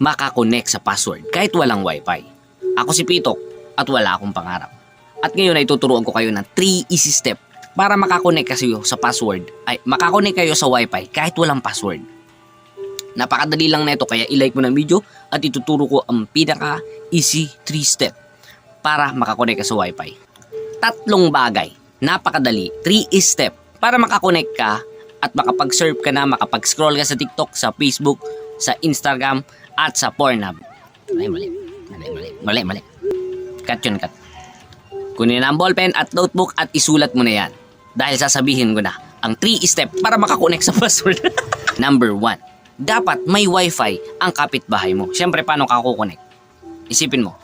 makakonect sa password kahit walang wifi. Ako si Pitok at wala akong pangarap. At ngayon ay tuturuan ko kayo ng 3 easy step para makakonect kayo sa password ay makakonect kayo sa wifi kahit walang password. Napakadali lang na ito kaya ilike mo ng video at ituturo ko ang pinaka easy 3 step para makakonect ka sa wifi. Tatlong bagay, napakadali, 3 step para makakonect ka at makapag-surf ka na, makapag-scroll ka sa TikTok, sa Facebook, sa Instagram at sa Pornhub. Mali, mali. Mali, mali. Mali, mali. Cut yun, cut. Kunin ang ballpen at notebook at isulat mo na yan. Dahil sasabihin ko na ang 3 step para makakonect sa password. Number 1. Dapat may wifi ang kapitbahay mo. Siyempre, paano ka kukonect? Isipin mo.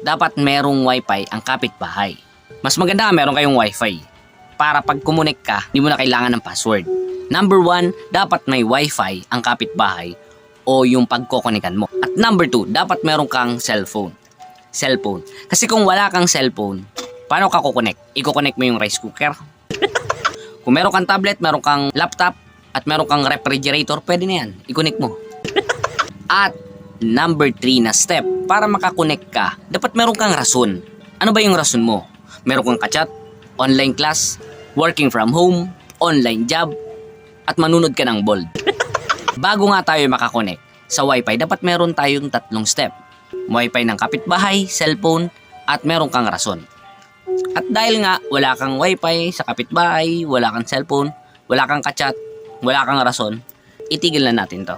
Dapat merong wifi ang kapitbahay. Mas maganda meron kayong wifi. Para pag kumunik ka, hindi mo na kailangan ng password. Number 1, dapat may wifi ang kapitbahay o yung pagkokonikan mo. At number 2, dapat meron kang cellphone. Cellphone. Kasi kung wala kang cellphone, paano ka kukonek? Iko-connect mo yung rice cooker. kung meron kang tablet, meron kang laptop, at meron kang refrigerator, pwede na yan. I-connect mo. At number 3 na step, para makakonect ka, dapat meron kang rason. Ano ba yung rason mo? Meron kang kachat, online class, working from home, online job, at manunod ka ng bold. Bago nga tayo makakonect sa wifi, dapat meron tayong tatlong step. Wifi ng kapitbahay, cellphone, at meron kang rason. At dahil nga wala kang wifi sa kapitbahay, wala kang cellphone, wala kang kachat, wala kang rason, itigil na natin to.